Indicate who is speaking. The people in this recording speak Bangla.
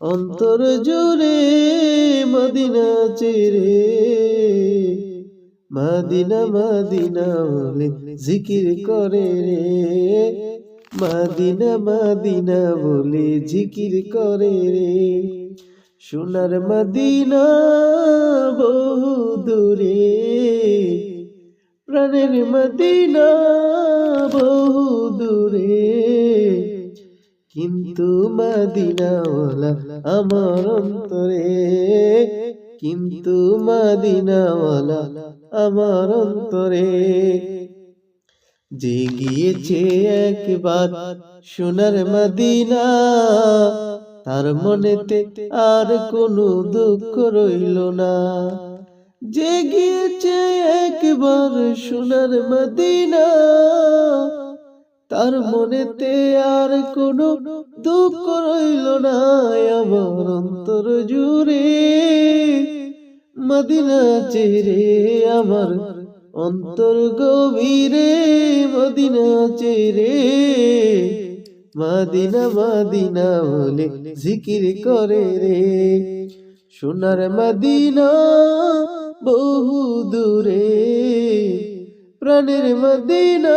Speaker 1: অন্তর জুড়ে মদিনা চেরে। মাদিনা মাদিনা বলে জিকির করে রে। মাদিনা মাদিনা বলে জিকির করে রে। সোনার মদিনা বহু দূরে। প্রাণের মদিনা বহু কিন্তু মদিনাওয়ালা আমার অন্তরে, কিন্তু মদিনাওয়ালা আমার অন্তরে। যে গিয়েছে একবার সোনার মাদিনা, তার মনেতে আর কোনো দুঃখ রইল না। যে গিয়েছে একবার সোনার মদিনা তার মনেতে আর কোনো দুঃখ রইল না। আমার অন্তর জুড়ে। মদিনা চেরে আমার অন্তর গভীরে। মদিনা চেরে মাদিনা মাদিনা বলে জিকির করে রে। সোনার মাদিনা বহু দূরে। প্রাণের মদিনা